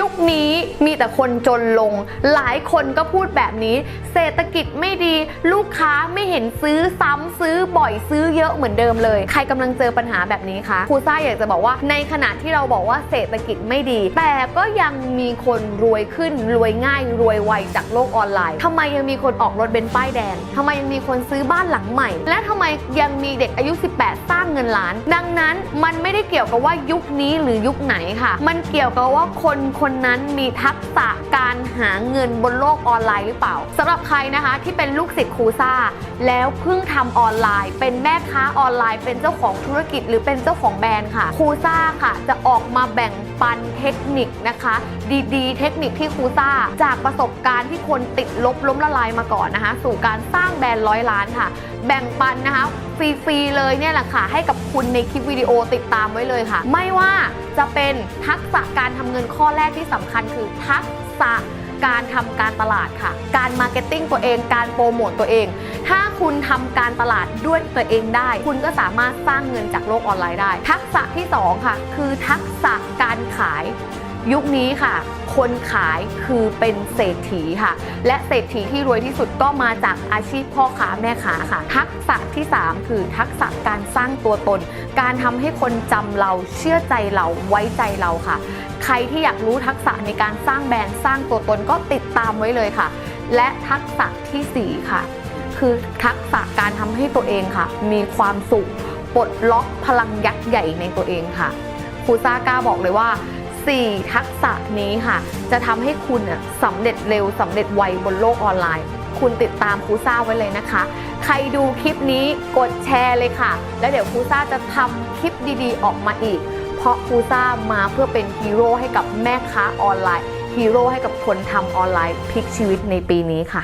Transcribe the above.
ยุคนี้มีแต่คนจนลง หลายคนก็พูดแบบนี้ เศรษฐกิจไม่ดีลูกค้าไม่เห็นซื้อซ้ำซื้อบ่อยซื้อเยอะเหมือนเดิมเลย ใครกำลังเจอปัญหาแบบนี้คะครูซ่าอยากจะบอกว่าในขณะที่เราบอกว่าเศรษฐกิจไม่ดี แต่ก็ยังมีคนรวยขึ้นรวยง่ายรวยไวจากโลกออนไลน์ทำไมยังมีคนออกรถเบนซ์ป้ายแดงทำไมยังมีคนซื้อบ้านหลังใหม่ และทำไมยังมีเด็กอายุ 18 สร้างเงินล้าน ดังนั้นมันไม่ได้เกี่ยวกับว่ายุคนี้หรือยุคไหนค่ะ มันเกี่ยวกับว่าคนคคนนั้นมีทักษะการหาเงินบนโลกออนไลน์หรือเปล่าสำหรับใครนะคะที่เป็นลูกศิษย์ครูซ่า แล้วเพิ่งทำออนไลน์ เป็นแม่ค้าออนไลน์ เป็นเจ้าของธุรกิจ หรือเป็นเจ้าของแบรนด์ค่ะครูซ่าค่ะ จะออกมาแบ่งปันเทคนิคนะคะ ดีๆ เทคนิคที่ครูซ่า จากประสบการณ์ที่คนติดลบล้มละลายมาก่อนนะคะ สู่การสร้างแบรนด์ร้อยล้านค่ะ แบ่งปันนะคะ ฟรี ๆ เลยเนี่ยแหละค่ะ ให้กับคุณในคลิปวิดีโอติดตามไว้เลยค่ะ ไม่ว่าจะเป็นทักษะการทำเงินข้อแรกที่สำคัญคือทักษะการทำการตลาดค่ะ การมาร์เก็ตติ้งตัวเอง การโปรโมตตัวเอง ถ้าคุณทำการตลาดด้วยตัวเองได้ คุณก็สามารถสร้างเงินจากโลกออนไลน์ได้ ทักษะที่สองค่ะ คือทักษะการขาย ยุคนี้ค่ะ คนขายคือเป็นเศรษฐีค่ะ และเศรษฐีที่รวยที่สุดก็มาจากอาชีพพ่อค้าแม่ค้าค่ะ ทักษะที่ 3 คือทักษะการสร้างตัวตน การทำให้คนจำเราเชื่อใจเราไว้ใจเราค่ะ ใครที่อยากรู้ทักษะในการสร้างแบรนด์สร้างตัวตนก็ติดตามไว้เลยค่ะ และทักษะทีสี่4 ค่ะ คือทักษะการทำให้ตัวเองค่ะ มีความสุขปลดล็อกพลังยักษ์ใหญ่ในตัวเองค่ะครูซ่ากล้าบอกเลยว่า 4 ทักษะนี้ค่ะ จะทำให้คุณสำเร็จเร็วสำเร็จไวบนโลกออนไลน์ คุณติดตามครูซ่าไว้เลยนะคะ ใครดูคลิปนี้กดแชร์เลยค่ะ แล้วเดี๋ยวครูซ่าจะทำคลิปดีๆ ออกมาอีก เพราะครูซ่ามาเพื่อเป็นฮีโร่ให้กับแม่ค้าออนไลน์ฮีโร่ให้กับคนทำออนไลน์พลิกชีวิตในปีนี้ค่ะ